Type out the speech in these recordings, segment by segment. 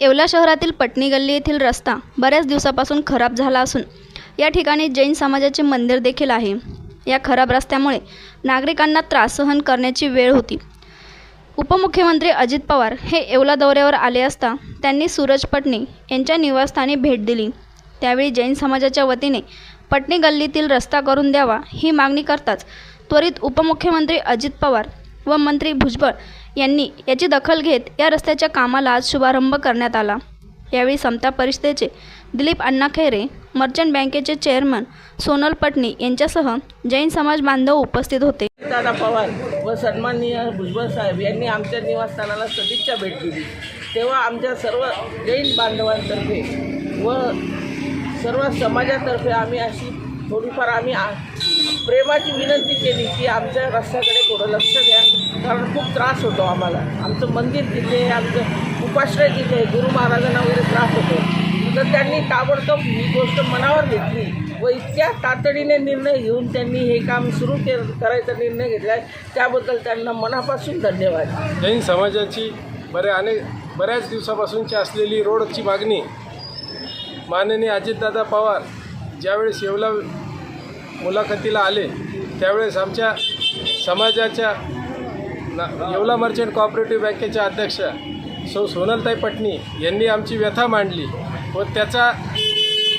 येवला शहरातील पटणी गल्ली येथील रस्ता बऱ्याच दिवसापासून खराब झाला असून या ठिकाणी जैन समाजाचे मंदिर देखील आहे. या खराब रस्त्यामुळे नागरिकांना त्रास सहन करण्याची वेळ होती. उपमुख्यमंत्री अजित पवार हे येवला दौऱ्यावर आले असता त्यांनी सूरज पटणी यांच्या निवासस्थानी भेट दिली. त्यावेळी जैन समाजाच्या वतीने पटणी गल्लीतील रस्ता करून द्यावा ही मागणी करताच त्वरित उपमुख्यमंत्री अजित पवार व मंत्री भुजबळ यांनी याची दखल घेत या रस्त्याच्या कामाला आज शुभारंभ करण्यात आला. यावेळी समता परिषदेचे दिलीप अण्णा खैरे मर्चंट बँकेचे चेअरमन सोनल पटनी यांच्यासह जैन समाज बांधव उपस्थित होते. दादा पवार व सन्माननीय भुजबळ साहेब यांनी आमच्या निवासस्थानाला सदिच्छा भेट दिली. तेव्हा आमच्या सर्व जैन बांधवांतर्फे व सर्व समाजातर्फे आम्ही अशी थोडीफार आम्ही प्रेमाची विनंती केली की आमच्या रस्त्याकडे थोडं लक्ष द्या. कारण खूप त्रास होतो आम्हाला. आमचं मंदिर तिथे आमचं उपाश्रय तिथे गुरु महाराजांना वगैरे त्रास होतो. तर त्यांनी ताबडतोब ही गोष्ट मनावर घेतली व इतक्या तातडीने निर्णय घेऊन त्यांनी हे काम सुरू के करायचा निर्णय घेतला आहे त्याबद्दल त्यांना मनापासून धन्यवाद. जैन समाजाची बरे अनेक बऱ्याच दिवसापासूनची असलेली रोडची मागणी माननीय अजितदादा पवार ज्यावेळेस येवला मुलाखतीला आले त्यावेळेस आमच्या समाजाच्या येवला मर्चंट कॉपरेटिव्ह बँकेच्या अध्यक्ष सौ सोनलताई पटणी यांनी आमची व्यथा मांडली व त्याचा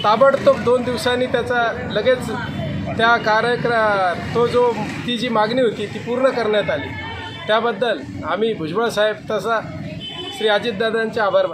ताबडतोब दोन दिवसांनी त्याचा लगेच त्या कार्यक्र तो जो ती जी मागणी होती ती पूर्ण करण्यात आली. त्याबद्दल आम्ही भुजबळ साहेब तसा श्री अजितदादांचे आभार